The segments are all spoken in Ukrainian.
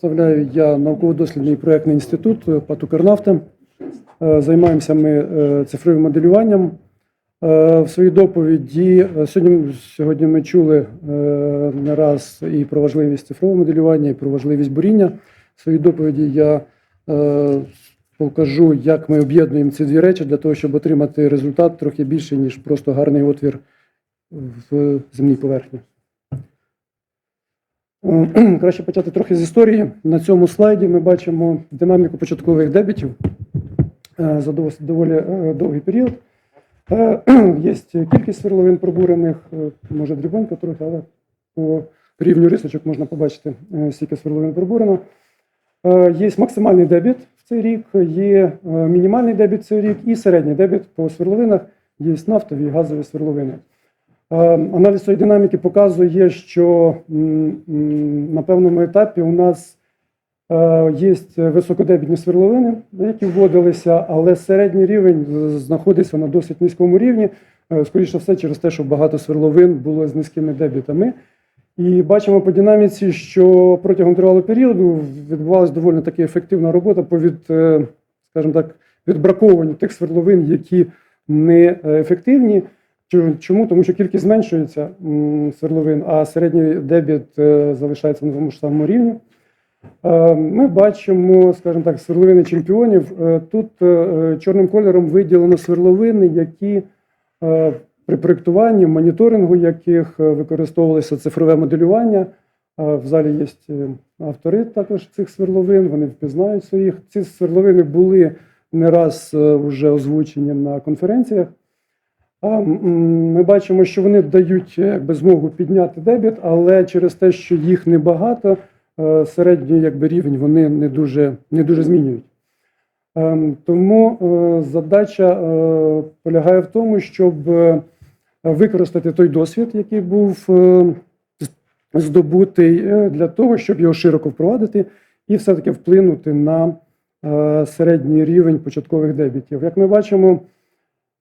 представляю я науково-дослідний проєктний інститут ПАТ «Укрнафта». Е, Займаємося ми е, цифровим моделюванням. Е, В своїй доповіді сьогодні, сьогодні ми чули не раз і про важливість цифрового моделювання, і про важливість буріння. В своїй доповіді я покажу, як ми об'єднуємо ці дві речі для того, щоб отримати результат трохи більший, ніж просто гарний отвір в земній поверхні. Краще почати трохи з історії. На цьому слайді ми бачимо динаміку початкових дебітів е, за доволі е, довгий період. Е, Є кількість сверловин пробурених, може дрібонько трохи, але по рівню рисочок можна побачити, скільки сверловин пробурено. Є максимальний дебіт в цей рік, є мінімальний дебіт в цей рік і середній дебіт по сверловинах, є нафтові і газові сверловини. Е, Аналіз цієї динаміки показує, що на певному етапі у нас е, є високодебітні сверловини, які вводилися, але середній рівень знаходиться на досить низькому рівні. Е, Скоріше все, через те, що багато сверловин було з низькими дебітами. І бачимо по динаміці, що протягом тривалого періоду відбувалася доволі таки ефективна робота по від, скажімо так, відбраковуванню тих свердловин, які не ефективні. Чому? Тому що кількість зменшується свердловин, а середній дебіт е, залишається на тому ж самому рівні. Е, Ми бачимо, скажімо так, сверловини чемпіонів. Е, Тут чорним кольором виділено сверловини, які при проєктуванні, моніторингу яких використовувалося цифрове моделювання. В залі є автори також цих сверловин, вони впізнають своїх. Ці сверловини були не раз вже озвучені на конференціях. Ми бачимо, що вони дають е, якби, змогу підняти дебіт, але через те, що їх небагато, е, середній якби, рівень вони не дуже, не дуже змінюють. Ем, Тому е, задача полягає в тому, щоб використати той досвід, який був здобутий, для того, щоб його широко впровадити і все-таки вплинути на середній рівень початкових дебітів. Як ми бачимо,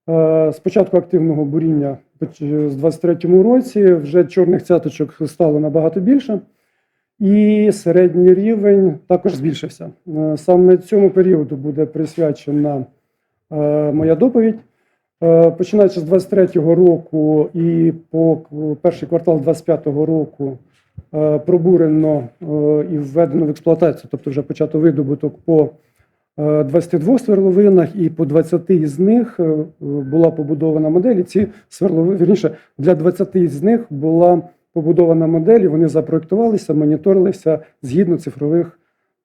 е, з початку активного буріння з 23-му році вже чорних цяточок стало набагато більше. І середній рівень також збільшився. Е, Саме цьому періоду буде присвячена е, моя доповідь. Починаючи з 23-го року і по перший квартал 25-го року пробурено і введено в експлуатацію, тобто вже почато видобуток по 22 сверловинах, і по 20 із них е, була побудована модель. І ці сверловини, вірніше, для 20 з них була побудована модель, і вони запроектувалися, моніторилися згідно цифрових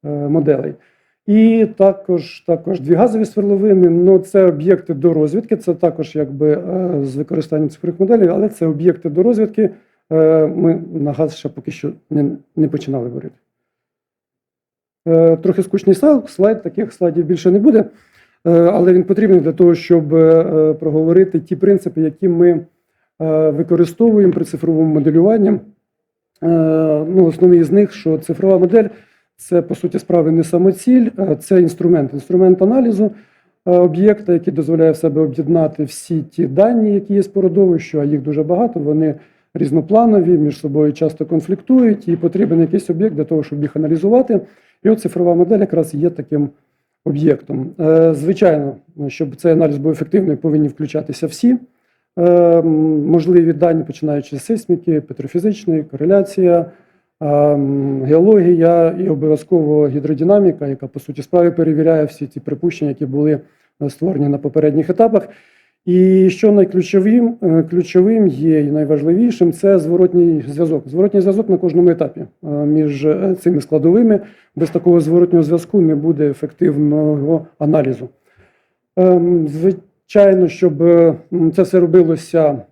е, моделей. І також, також дві газові сверловини. Ну, це об'єкти до розвідки. Це також якби е, з використанням цифрових моделей, але це об'єкти до розвідки. Е, Ми на газ ще поки що не, не починали говорити. Е, Трохи скучний слайд, таких слайдів більше не буде, Е, але він потрібний для того, щоб е, проговорити ті принципи, які ми використовуємо при цифровому моделюванні. Ну, основний з них, що цифрова модель це по суті справи не самоціль, це інструмент, інструмент аналізу об'єкта, який дозволяє в себе об'єднати всі ті дані, які є спорудовищу, а їх дуже багато. Вони різнопланові, між собою часто конфліктують, і потрібен якийсь об'єкт для того, щоб їх аналізувати. І от цифрова модель якраз є таким об'єктом. Е, Звичайно, щоб цей аналіз був ефективний, повинні включатися всі е, можливі дані, починаючи з сейсміки, петрофізичної, кореляція, е, геологія і обов'язково гідродинаміка, яка по суті справи перевіряє всі ті припущення, які були створені на попередніх етапах. І що найключовим е, ключовим є і найважливішим це зворотній зв'язок. Зворотній зв'язок на кожному етапі е, між е, цими складовими. Без такого зворотнього зв'язку не буде ефективного аналізу. Ем, Звичайно, щоб це все робилося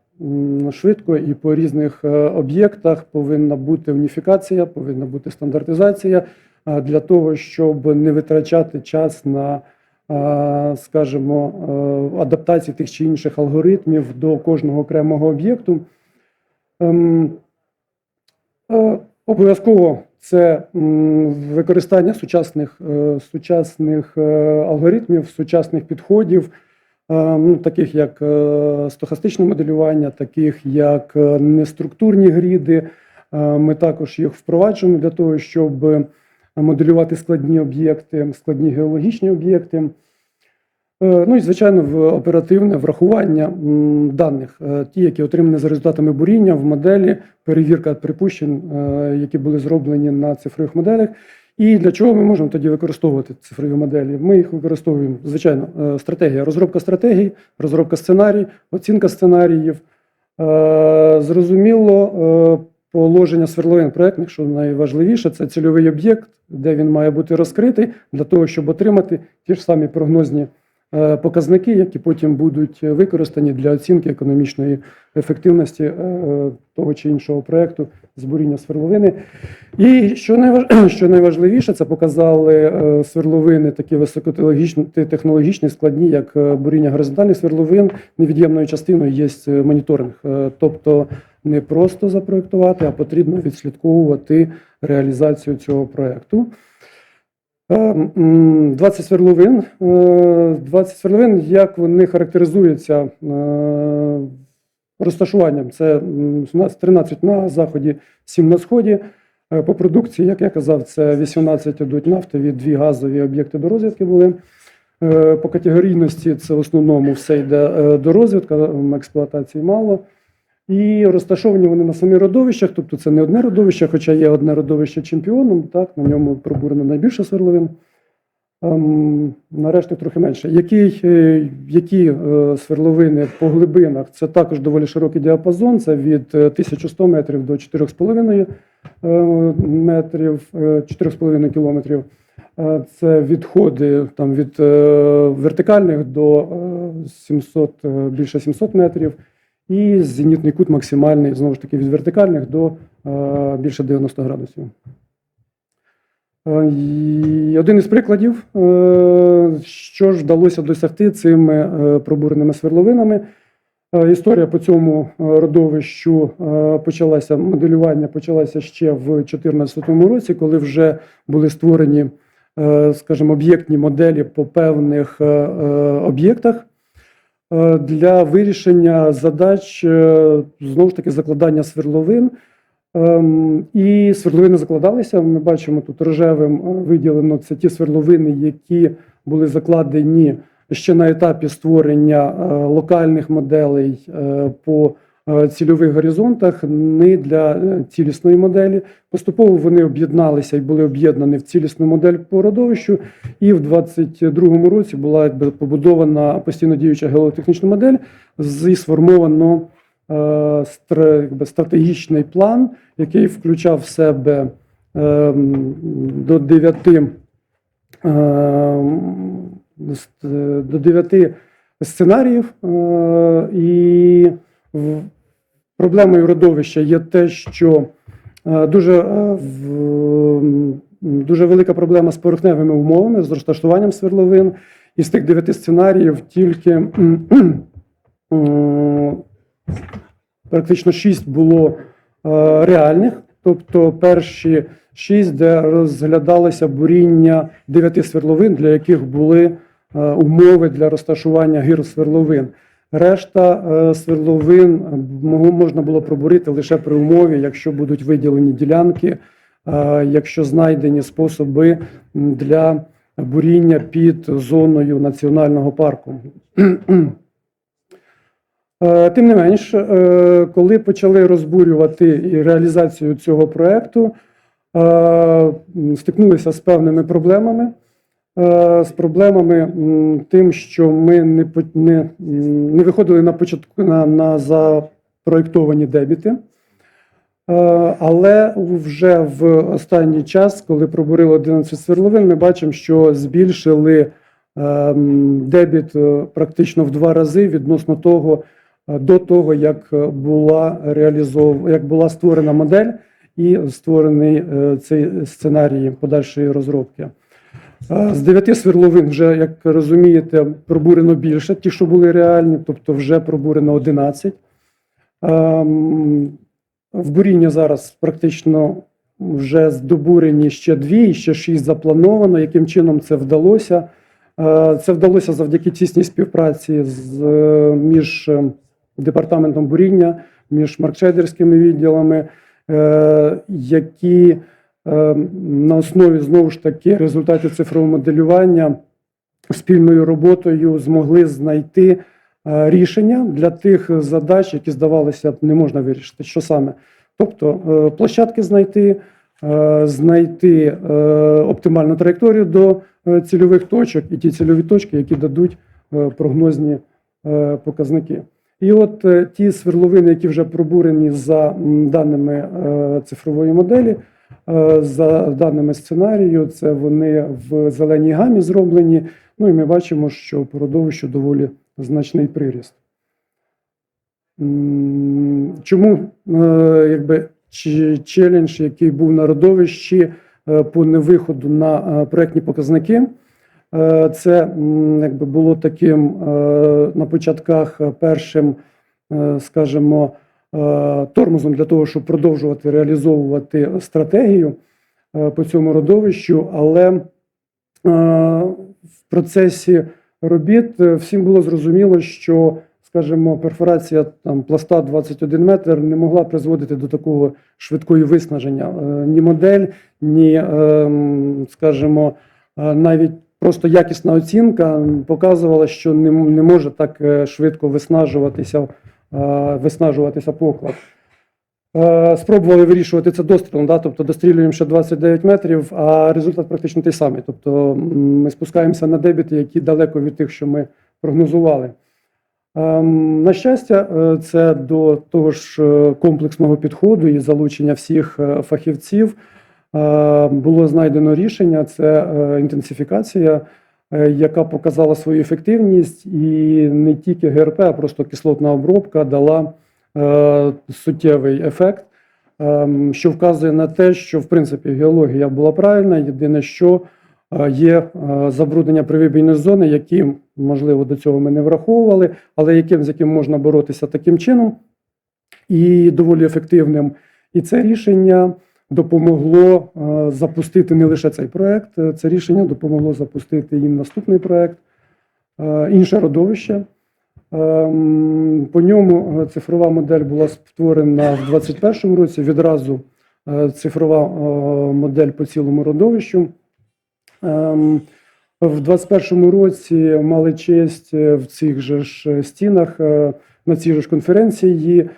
швидко і по різних об'єктах, повинна бути уніфікація, повинна бути стандартизація для того, щоб не витрачати час на, скажімо, е, адаптації тих чи інших алгоритмів до кожного окремого об'єкту. Ем, е, Обов'язково це використання сучасних, е, сучасних е, алгоритмів, сучасних підходів, е, ну, таких як е, стохастичне моделювання, таких як е, неструктурні гріди. Е, Ми також їх впроваджуємо для того, щоб моделювати складні об'єкти, складні геологічні об'єкти. Е, Ну і звичайно, в оперативне врахування даних, е, ті, які отримані за результатами буріння в моделі, перевірка припущень, е, які були зроблені на цифрових моделях. І для чого ми можемо тоді використовувати цифрові моделі? Ми їх використовуємо, звичайно, стратегія, розробка стратегій, розробка сценарій, оцінка сценаріїв. Зрозуміло, положення свердловин проектних, що найважливіше, це цільовий об'єкт, де він має бути розкритий для того, щоб отримати ті ж самі прогнозні е, показники, які потім будуть використані для оцінки економічної ефективності е, того чи іншого проекту з буріння свердловини. І що найваж... найважливіше, це показали е, свердловини такі високотехнологічні технологічні, складні, як е, буріння горизонтальних свердловин. Невід'ємною частиною є е, моніторинг. Е, Тобто не просто запроектувати, а потрібно відслідковувати реалізацію цього проекту. Е, 20 свердловин. Е, 20 свердловин, як вони характеризуються е, розташуванням? Це у нас 13 на заході, 7 на сході. Е, По продукції, як я казав, це 18 йдуть нафтові, дві газові об'єкти до розвідки були. Е, По категорійності це в основному все йде е, до розвідки, експлуатації мало. І розташовані вони на самих родовищах, тобто це не одне родовище, хоча є одне родовище чемпіоном, так, на ньому пробурено найбільше сверловин. Ем, нарешті трохи менше. Які, е, які е, сверловини по глибинах? Це також доволі широкий діапазон, це від е, 1100 метрів до 4,5 е, метрів, е, 4,5 кілометрів. Е, Це відходи там, від е, вертикальних до е, 700, е, більше 700 метрів. І зенітний кут максимальний, знову ж таки, від вертикальних до е, більше 90 градусів. Е, і один із прикладів, е, що ж вдалося досягти цими пробуреними сверловинами. Е, Історія по цьому родовищу почалася, моделювання почалося ще в 2014 році, коли вже були створені, скажімо, об'єктні моделі по певних об'єктах для вирішення задач е, знову ж таки закладання сверловин. Ем, І свердловини закладалися. Ми бачимо тут рожевим е, виділено це ті свердловини, які були закладені ще на етапі створення е, локальних моделей е, по е, цільових горизонтах, не для е, цілісної моделі. Поступово вони об'єдналися і були об'єднані в цілісну модель по родовищу. І в 2022 році була побудована постійно діюча геотехнічна модель зі сформовано е, стратегічний план, який включав в себе до 9 до 9 сценаріїв. Е, І проблемою родовища є те, що е, дуже, е, дуже велика проблема з поверхневими умовами, з розташуванням свердловин. І з тих дев'яти сценаріїв тільки практично шість було е, реальних, тобто перші шість, де розглядалося буріння дев'яти свердловин, для яких були умови для розташування гір свердловин. Решта е, свердловин е, можна було пробурити лише при умові, якщо будуть виділені ділянки, е, якщо знайдені способи для буріння під зоною національного парку. Тим не менш, коли почали розбурювати реалізацію цього проекту, стикнулися з певними проблемами. Е, З проблемами тим, що ми не, не, не виходили на початку на, на запроєктовані дебіти. Е, Але вже в останній час, коли пробурили 11 свердловин, ми бачимо, що збільшили ем, дебіт е, практично в два рази відносно того, е, до того, як е, була реалізов... як була створена модель і створений е, цей сценарій подальшої розробки. З дев'яти свердловин вже, як розумієте, пробурено більше, ті, що були реальні, тобто вже пробурено 11. Ем, В буріння зараз практично вже здобурені ще дві, ще шість заплановано. Яким чином це вдалося? Е, Це вдалося завдяки тісній співпраці з, між е, департаментом буріння, між маркшейдерськими відділами, е, які на основі знову ж таки результатів цифрового моделювання спільною роботою змогли знайти е, рішення для тих задач, які здавалося б не можна вирішити. Що саме? Тобто е, площадки знайти, е, знайти е, оптимальну траєкторію до е, цільових точок і ті цільові точки, які дадуть е, прогнозні е, показники. І от е, ті сверловини, які вже пробурені за даними е, цифрової моделі, е, за даними сценарію, це вони в зеленій гамі зроблені. Ну і ми бачимо, що по родовищу доволі значний приріст. Чому е, якби, челендж, який був на родовищі е, по невиходу на е, проектні показники? Е, Це якби було таким е, на початках е, першим, е, скажімо, е, тормозом для того, щоб продовжувати реалізовувати стратегію е, по цьому родовищу, але е, в процесі робіт е, всім було зрозуміло, що, скажімо, перфорація там пласта 21 метр не могла призводити до такого швидкого виснаження. Е, Ні модель, ні, скажімо, е, навіть просто якісна оцінка показувала, що не, може так е, швидко виснажуватися, е, виснажуватися поклад. Е, Спробували вирішувати це дострілом, да? тобто дострілюємо ще 29 метрів, а результат практично той самий. Тобто ми спускаємося на дебіти, які далеко від тих, що ми прогнозували. Ем, На щастя, е, це до того ж е, комплексного підходу і залучення всіх е, фахівців е, було знайдено рішення: це е, інтенсифікація, е, яка показала свою ефективність, і не тільки ГРП, а просто кислотна обробка дала е, суттєвий ефект, ем, що вказує на те, що в принципі геологія була правильна. Єдине, що е, є е, забруднення привибійної зони, які можливо до цього ми не враховували, але яким з яким можна боротися таким чином і доволі ефективним. І це рішення допомогло е, запустити не лише цей проект, е, це рішення допомогло запустити і наступний проект, е, інше родовище. Ем, По ньому цифрова модель була створена в 2021 році. Відразу цифрова модель по цілому родовищу. Ем, В 2021 році мали честь в цих же ж стінах на цій же ж конференції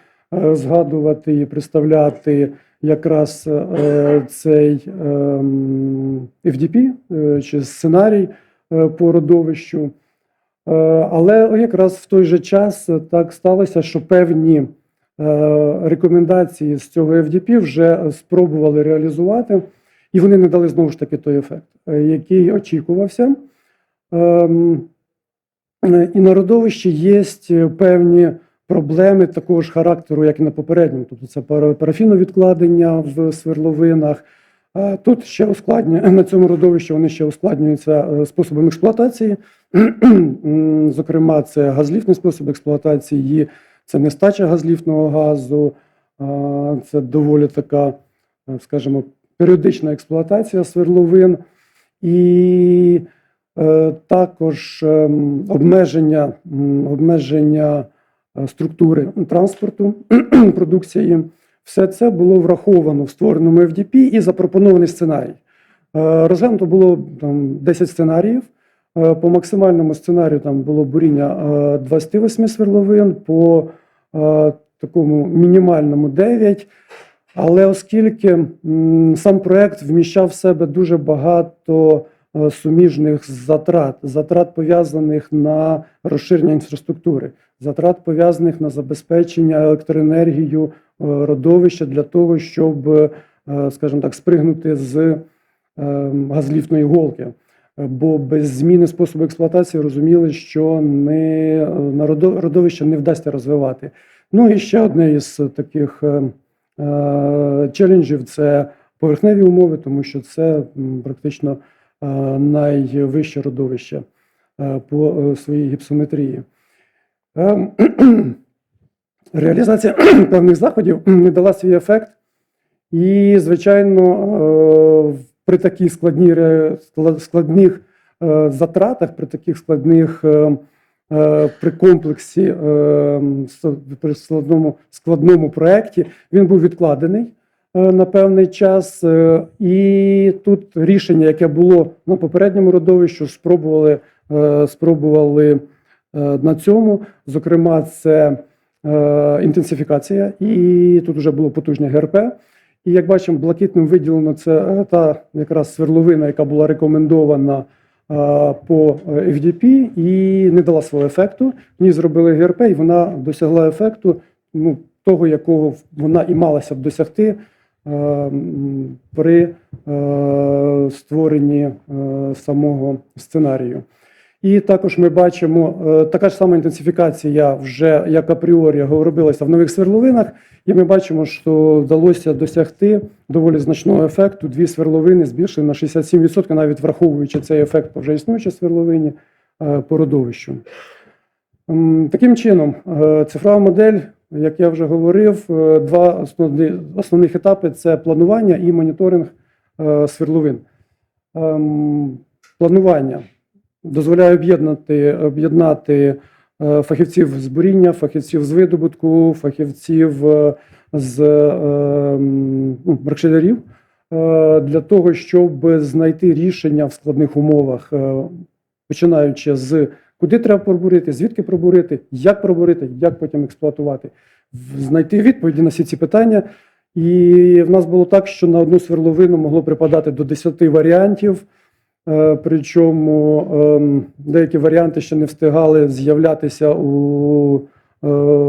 згадувати і представляти якраз е, цей ем, FDP е, чи сценарій е, по родовищу. Але якраз в той же час так сталося, що певні рекомендації з цього FDP вже спробували реалізувати, і вони не дали знову ж таки той ефект, який очікувався. Ем, І на родовищі є певні проблеми такого ж характеру, як і на попередньому. Тобто це пара- парафіновідкладення в сверловинах. Е, Тут ще ускладнює на цьому родовищі вони ще ускладнюються е, способом експлуатації. Зокрема, це газліфтний спосіб експлуатації, це нестача газліфтного газу, це доволі така, е, скажімо, періодична експлуатація сверловин і е, також ем, обмеження, обмеження структури транспорту продукції. Все це було враховано в створеному FDP і запропонований сценарій. Е, Розглянуто було там 10 сценаріїв. Е, По максимальному сценарію там було буріння е, 28 сверловин, по е, такому мінімальному 9. Але оскільки сам проект вміщав в себе дуже багато е, суміжних затрат, затрат пов'язаних на розширення інфраструктури, затрат пов'язаних на забезпечення електроенергією е, родовища для того, щоб, е, скажімо так, спригнути з е, газліфтної голки. Е, Бо без зміни способу експлуатації розуміли, що не е, на родовище не вдасться розвивати. Ну і ще одне із таких е, е, челенджів це поверхневі умови, тому що це практично е, найвище родовище е, по е, своїй гіпсометрії. Е, Реалізація певних заходів не дала свій ефект, і, звичайно, е, при таких складні, складних е, затратах, при таких складних е, е, при комплексі е, при складному, складному проєкті він був відкладений. Е, на певний час. Е, І тут рішення, яке було на попередньому родовищу, спробували, е, спробували на цьому. Зокрема, це інтенсифікація, і тут вже було потужне ГРП. І як бачимо, блакитним виділено це та якраз сверловина, яка була рекомендована по FDP і не дала свого ефекту. В ній зробили ГРП, і вона досягла ефекту, ну, того, якого вона і малася б досягти при е, створенні е, самого сценарію. І також ми бачимо е, така ж сама інтенсифікація вже як апріорі робилася в нових сверловинах, і ми бачимо, що вдалося досягти доволі значного ефекту. Дві сверловини збільшили на 67%, навіть враховуючи цей ефект по вже існуючій сверловині е, по родовищу. Таким чином, е, цифрова модель, як я вже говорив, е, два основні, основних етапи це планування і моніторинг е, сверловин. Ем, Планування дозволяє об'єднати, об'єднати е, фахівців з буріння, фахівців з видобутку, фахівців з е, ну, маркшелярів е, для того, щоб знайти рішення в складних умовах, починаючи з куди треба пробурити, звідки пробурити, як пробурити, як потім експлуатувати, знайти відповіді на всі ці питання. І в нас було так, що на одну сверловину могло припадати до 10 варіантів. Е, Причому ем, деякі варіанти ще не встигали з'являтися у е,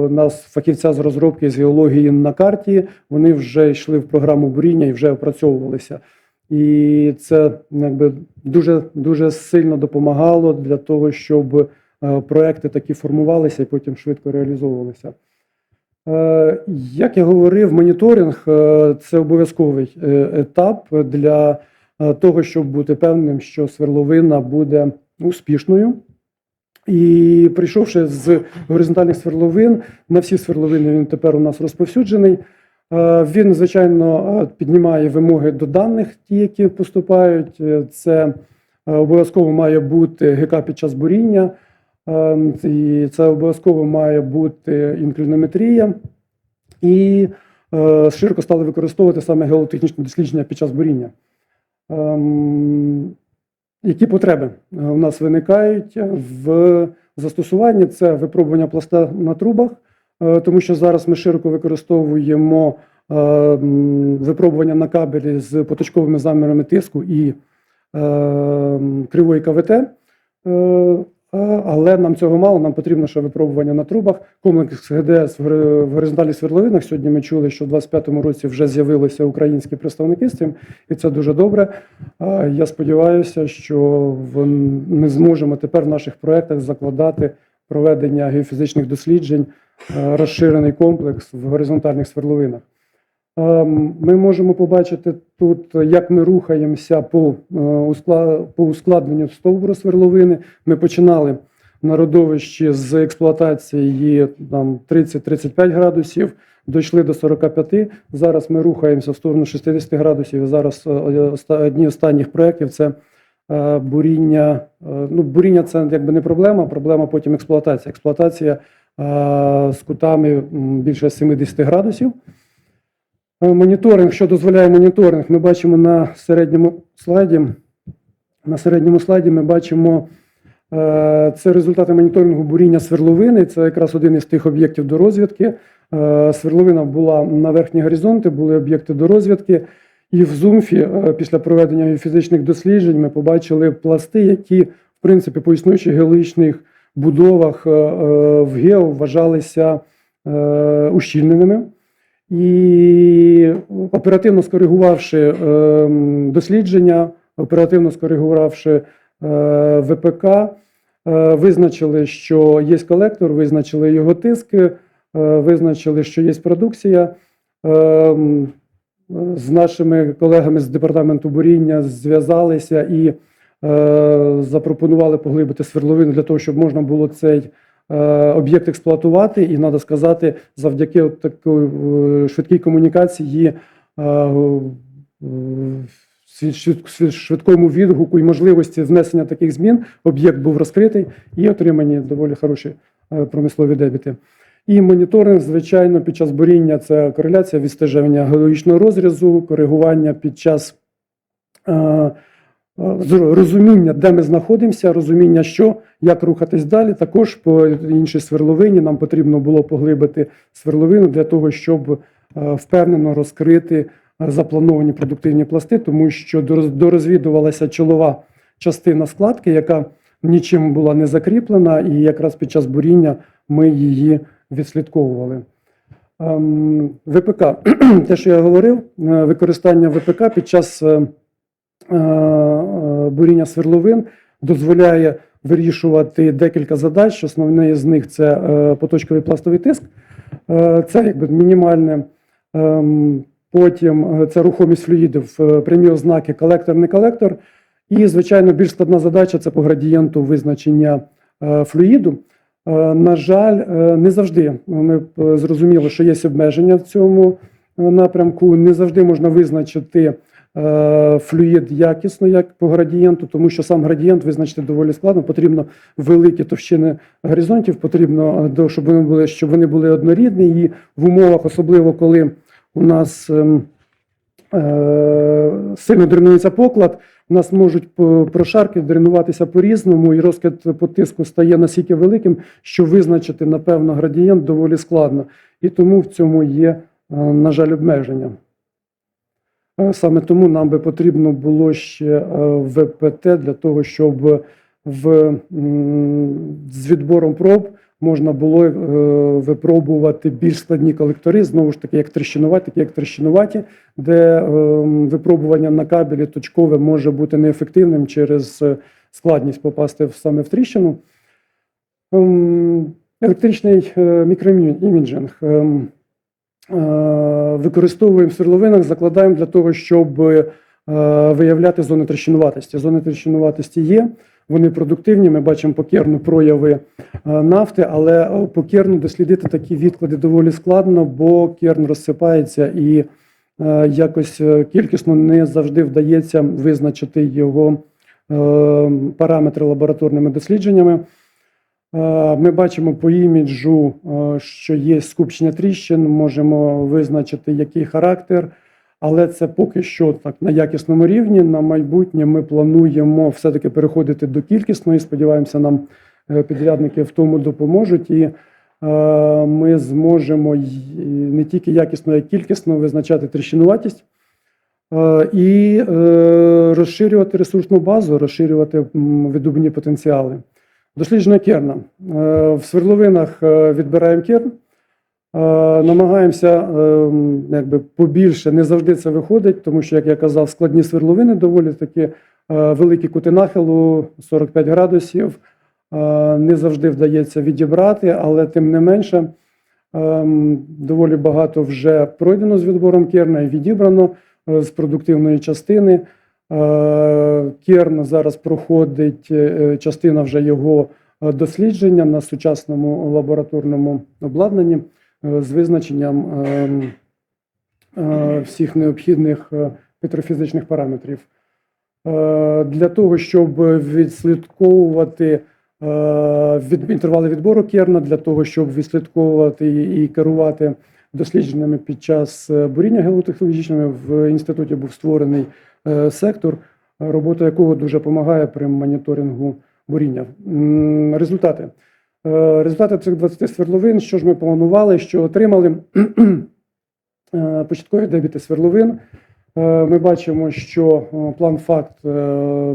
нас фахівця з розробки з геології на карті. Вони вже йшли в програму буріння і вже опрацьовувалися. І це якби дуже дуже сильно допомагало для того, щоб е, проекти такі формувалися і потім швидко реалізовувалися. Е, Як я говорив, моніторинг е, це обов'язковий етап для того, щоб бути певним, що сверловина буде успішною. І прийшовши з горизонтальних сверловин, на всі сверловини він тепер у нас розповсюджений. Е, Він, звичайно, е, піднімає вимоги до даних, ті, які поступають. Е, Це обов'язково має бути ГК під час буріння, і це обов'язково має бути інклінометрія. І широко стали використовувати саме геотехнічне дослідження під час буріння. Ем, Які потреби у нас виникають в застосуванні? Це випробування пласта на трубах, тому що зараз ми широко використовуємо е, випробування на кабелі з поточковими замірами тиску і е, кривої КВТ. Е, е, Але нам цього мало, нам потрібно ще випробування на трубах. Комплекс ГДС в гори- горизонтальних свердловинах. Сьогодні ми чули, що в 2025 році вже з'явилися українські представники з цим, і це дуже добре. Я сподіваюся, що ми зможемо тепер в наших проєктах закладати проведення геофізичних досліджень, е, розширений комплекс в горизонтальних свердловинах. Ем, Ми можемо побачити тут, як ми рухаємося по, е, по ускладненню стовбуру сверловини. Ми починали на родовищі з експлуатації там 30-35 градусів, дійшли до 45. Зараз ми рухаємося в сторону 60 градусів. Зараз е, одні останніх проєктів це буріння. е, Ну, буріння це якби не проблема, проблема потім експлуатація. Експлуатація е, з кутами більше 70 градусів. Е, Моніторинг, що дозволяє моніторинг, ми бачимо на середньому слайді. На середньому слайді ми бачимо е, це результати моніторингу буріння сверловини. Це якраз один із тих об'єктів до розвідки. Е, Сверловина була на верхні горизонти, були об'єкти до розвідки. І в зумфі е, після проведення фізичних досліджень ми побачили пласти, які в принципі по існуючих геологічних будовах е, е, в гео вважалися ущільненими. І оперативно скоригувавши дослідження, оперативно скоригувавши ВПК, визначили, що є колектор, визначили його тиск, е, визначили, що є продукція. Е, з нашими колегами з департаменту буріння зв'язалися і е, запропонували поглибити свердловину для того, щоб можна було цей е, об'єкт експлуатувати. І треба сказати, завдяки от такій е, швидкій комунікації, е, е, швидкому відгуку і можливості внесення таких змін, об'єкт був розкритий і отримані доволі хороші е, промислові дебіти. І моніторинг, звичайно, під час буріння це кореляція відстеження геологічного розрізу, коригування під час е, е, розуміння, де ми знаходимося, розуміння, що, як рухатись далі. Також по іншій сверловині нам потрібно було поглибити сверловину для того, щоб е, впевнено розкрити е, заплановані продуктивні пласти, тому що дороз- дорозвідувалася чолова частина складки, яка нічим була не закріплена, і якраз під час буріння ми її відслідковували. Ем, ВПК, те, що я говорив, е, використання ВПК під час е, е, буріння свердловин дозволяє вирішувати декілька задач. Основне з них це поточковий пластовий тиск, це якби мінімальне. Ем, Потім це рухомість флюїдів, прямі ознаки колектор, не колектор. І, звичайно, більш складна задача це по градієнту визначення флюїду. Е, На жаль, е, не завжди ми е, зрозуміли, що є обмеження в цьому напрямку. Не завжди можна визначити флюїд якісно, як по градієнту, тому що сам градієнт визначити доволі складно. Потрібно великі товщини горизонтів, потрібно, щоб вони були, щоб вони були однорідні. І в умовах, особливо коли у нас ем, сильно дренується поклад, нас можуть прошарки дренуватися по-різному, і розкид по тиску стає настільки великим, що визначити, напевно, градієнт доволі складно. І тому в цьому є, е, на жаль, обмеження. Е, Саме тому нам би потрібно було ще е, ВПТ для того, щоб в, з відбором проб можна було е, випробувати більш складні колектори, знову ж таки, як тріщинуваті, такі як тріщинуваті, де е, випробування на кабелі точкове може бути неефективним через е, складність попасти саме в тріщину. Ем, Електричний е, мікроіміджинг. Ем, Використовуємо в сверловинах, закладаємо для того, щоб виявляти зони тріщинуватості. Зони тріщинуватості є, вони продуктивні. Ми бачимо покерну прояви е, нафти, але е, дослідити такі відклади доволі складно, бо керн розсипається і е, якось е, кількісно не завжди вдається визначити його параметри лабораторними дослідженнями. Ми бачимо по іміджу, що є скупчення тріщин, можемо визначити, який характер, але це поки що так на якісному рівні. На майбутнє ми плануємо все-таки переходити до кількісної. Сподіваємося, нам е, підрядники в тому допоможуть, і е, ми зможемо не тільки якісно, а й кількісно визначати тріщинуватість. Е, І е, розширювати ресурсну базу, розширювати видобні потенціали. Дослідження керна. В свердловинах відбираємо керн, намагаємося е, якби, побільше, не завжди це виходить, тому що, як я казав, складні свердловини доволі такі е, великі кути нахилу 45 градусів. Е, Не завжди вдається відібрати, але тим не менше доволі багато вже пройдено з відбором керна і відібрано е, з продуктивної частини. Е, Керн зараз проходить е, частина вже його е, дослідження на сучасному лабораторному обладнанні е, з визначенням ем, е, всіх необхідних е, петрофізичних параметрів. Е, Для того, щоб відслідковувати е, від інтервали відбору керна, для того, щоб відслідковувати і керувати дослідженнями під час е, буріння геотехнологічними в інституті був створений е, сектор, е, робота якого дуже допомагає при моніторингу буріння. Результати. Е, Результати цих 20 свердловин, що ж ми планували, що отримали Е, початкові дебіти свердловин. Е, Ми бачимо, що план факт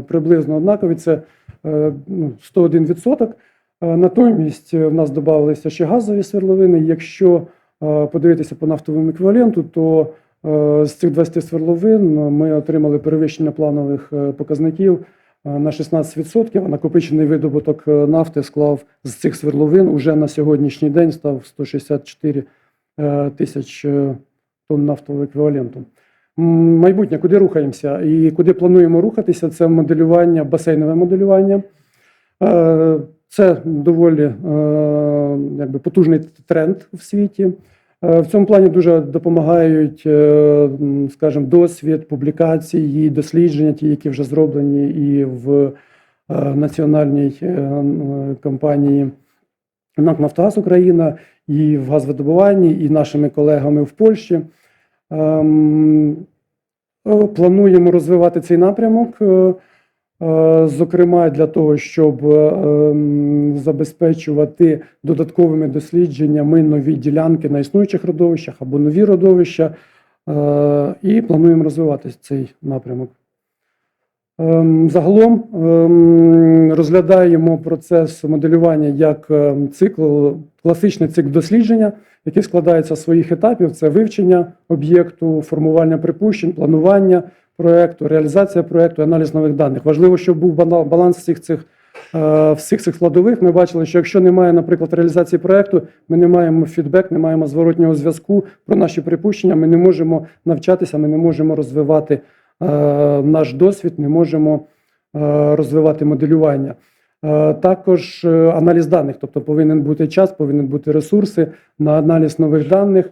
приблизно однаковий. Це е, ну, 101%. Е, Натомість в нас додавалися ще газові свердловини. Якщо подивитися по нафтовому еквіваленту, то з цих 20 свердловин ми отримали перевищення планових показників на 16%, а накопичений видобуток е, нафти склав з цих свердловин уже на сьогоднішній день став 164 е, тисяч е, тонн нафтового еквіваленту. Майбутнє, куди рухаємося і куди плануємо рухатися, це моделювання, басейнове моделювання. Е, Це доволі е, якби, потужний тренд в світі. Е, В цьому плані дуже допомагають, е, скажімо, досвід, публікації, дослідження, ті, які вже зроблені і в е, національній компанії НАК «Нафтогаз Україна і в газовидобуванні, і нашими колегами в Польщі. Ем, Плануємо розвивати цей напрямок, зокрема для того, щоб е, ем, забезпечувати додатковими дослідженнями нові ділянки на існуючих родовищах або нові родовища, е, і плануємо розвивати цей напрямок. Ем, Загалом ем, розглядаємо процес моделювання як цикл, класичний цикл дослідження, який складається з своїх етапів: це вивчення об'єкту, формування припущень, планування проекту, реалізація проекту, аналіз нових даних. Важливо, щоб був баланс всіх цих е, всіх цих складових. Ми бачили, що якщо немає, наприклад, реалізації проекту, ми не маємо фідбек, не маємо зворотнього зв'язку про наші припущення. Ми не можемо навчатися, ми не можемо розвивати е, наш досвід, не можемо е, розвивати моделювання. Також аналіз даних, тобто повинен бути час, повинен бути ресурси на аналіз нових даних.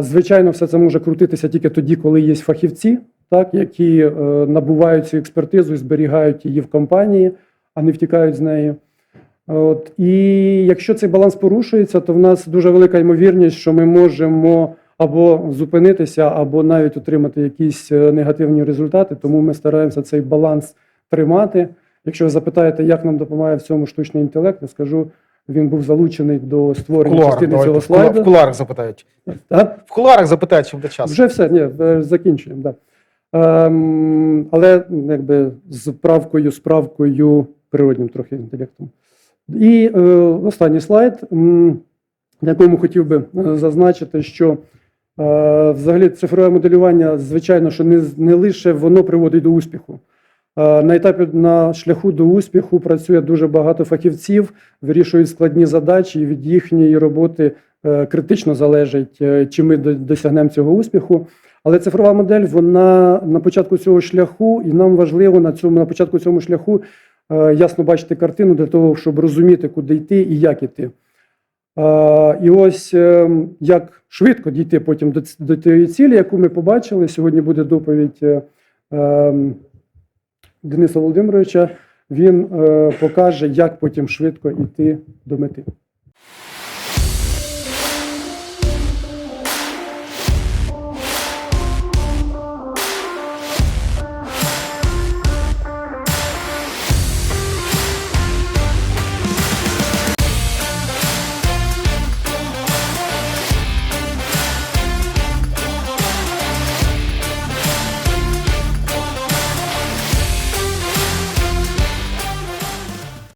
Звичайно, все це може крутитися тільки тоді, коли є фахівці, так, які е, набувають цю експертизу і зберігають її в компанії, а не втікають з неї. От, і якщо цей баланс порушується, то в нас дуже велика ймовірність, що ми можемо або зупинитися, або навіть отримати якісь е, негативні результати. Тому ми стараємося цей баланс тримати. Якщо ви запитаєте, як нам допомагає в цьому штучний інтелект, я скажу, він був залучений до створення Кулуарах, частини давайте, цього слайду. в кулуарах запитають. Так? В кулуарах запитають, чи буде час. Вже все, ні, е, закінчуємо. Да. Ем, але якби з правкою, з правкою природнім трохи інтелектом. І е, останній слайд, на якому хотів би е, зазначити, що е, взагалі цифрове моделювання, звичайно, що не, не лише воно приводить до успіху. Е, На етапі на шляху до успіху працює дуже багато фахівців, вирішують складні задачі, і від їхньої роботи критично залежить, е, чи ми досягнемо цього успіху. Але цифрова модель вона на початку цього шляху, і нам важливо на цьому на початку цьому шляху е, ясно бачити картину для того, щоб розуміти, куди йти і як іти. Е, І ось е, як швидко дійти потім до, до тієї цілі, яку ми побачили. Сьогодні буде доповідь е, е, Дениса Володимировича. Він е, покаже, як потім швидко йти до мети.